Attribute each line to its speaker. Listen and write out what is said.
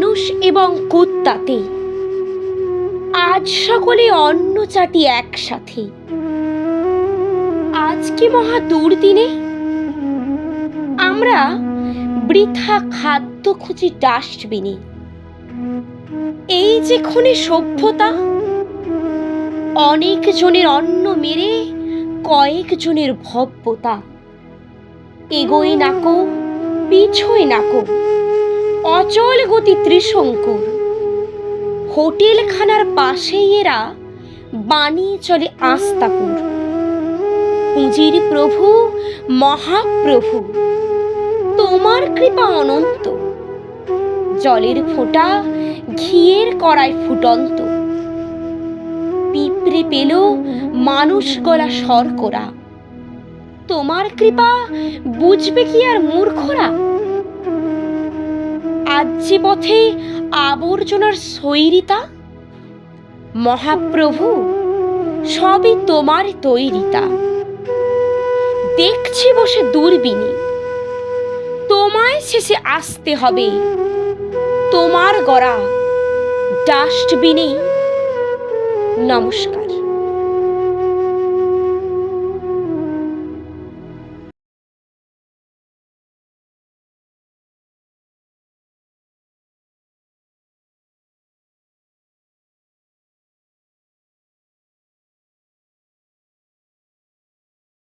Speaker 1: মানুষ এবং কুত্তাতে। আজ সকলে অন্ন চাটি একসাথে। আজ কি মহা দুর্দিনে? আমরা বৃথা খাদ্য খুঁজি ডাস্টবিনে। এই যে ক্ষণে সভ্যতা, অনেক জনের অন্ন মেরে কয়েক জনের ভব্যতা। এগোয় নাকো পিছোয় নাকো অচল গতি ত্রিশঙ্কুর। হোটেলখানার পাশেই এরা বানিয়ে চলে আস্তাকুর। পুঁজির প্রভু, মহাপ্রভু, তোমার কৃপা অনন্ত। জলের ফোঁটা ঘিয়ের কড়ায় ফুটন্ত। পিঁপড়ে পেল মানুষ গলা শর্করা। তোমার কৃপা বুঝবে কি আর মূর্খরা? আজ যে পথে আবর্জনার সৈরিতা? মহাপ্রভু, সবই তোমার তৈরিতা। দেখছি বসে দূরবীনে তোমায় শেষে আসতে হবে। তোমার গড়া, ডাস্টবিনে। নমস্কার।